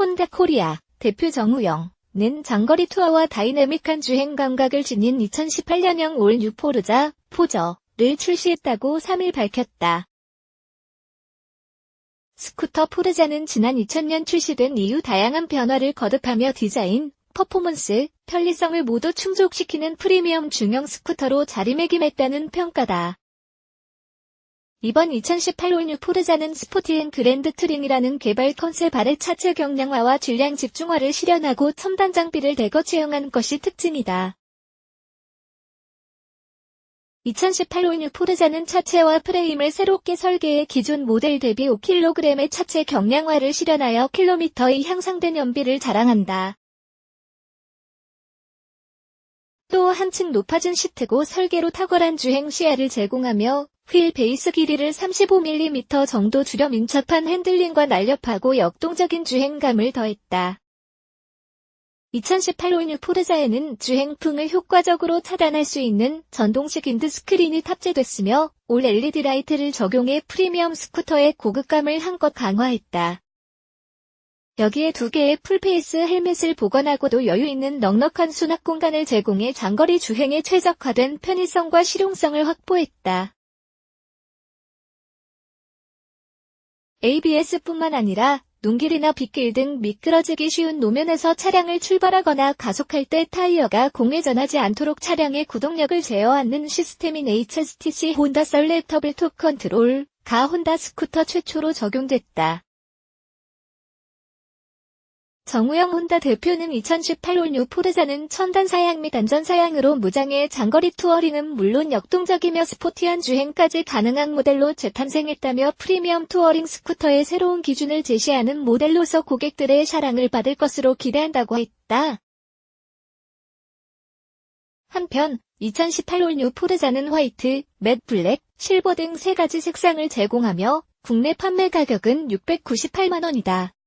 혼다 코리아 대표 정우영 는 장거리 투어와 다이내믹한 주행 감각을 지닌 2018년형 올 뉴 포르자 포저를 출시했다고 3일 밝혔다. 스쿠터 포르자는 지난 2000년 출시된 이후 다양한 변화를 거듭하며 디자인, 퍼포먼스, 편리성을 모두 충족시키는 프리미엄 중형 스쿠터로 자리매김했다는 평가다. 이번 2018 올뉴 포르자는 스포티앤 그랜드 트링이라는 개발 컨셉 아래 차체 경량화와 질량 집중화를 실현하고 첨단 장비를 대거 채용한 것이 특징이다. 2018 올뉴 포르자는 차체와 프레임을 새롭게 설계해 기존 모델 대비 5kg의 차체 경량화를 실현하여 킬로미터의 향상된 연비를 자랑한다. 또 한층 높아진 시트고 설계로 탁월한 주행 시야를 제공하며 휠 베이스 길이를 35mm 정도 줄여 민첩한 핸들링과 날렵하고 역동적인 주행감을 더했다. 2018 올뉴 포르자에는 주행풍을 효과적으로 차단할 수 있는 전동식 인드 스크린이 탑재됐으며 올 LED 라이트를 적용해 프리미엄 스쿠터의 고급감을 한껏 강화했다. 여기에 두 개의 풀페이스 헬멧을 보관하고도 여유 있는 넉넉한 수납 공간을 제공해 장거리 주행에 최적화된 편의성과 실용성을 확보했다. ABS뿐만 아니라 눈길이나 빗길 등 미끄러지기 쉬운 노면에서 차량을 출발하거나 가속할 때 타이어가 공회전하지 않도록 차량의 구동력을 제어하는 시스템인 HSTC 혼다 썰레터블 톱 컨트롤, 가 혼다 스쿠터 최초로 적용됐다. 정우영 혼다 대표는 2018 올뉴 포르자는 첨단 사양 및 안전 사양으로 무장의 장거리 투어링은 물론 역동적이며 스포티한 주행까지 가능한 모델로 재탄생했다며 프리미엄 투어링 스쿠터의 새로운 기준을 제시하는 모델로서 고객들의 사랑을 받을 것으로 기대한다고 했다. 한편 2018 올뉴 포르자는 화이트, 맷 블랙, 실버 등세 가지 색상을 제공하며 국내 판매 가격은 698만원이다.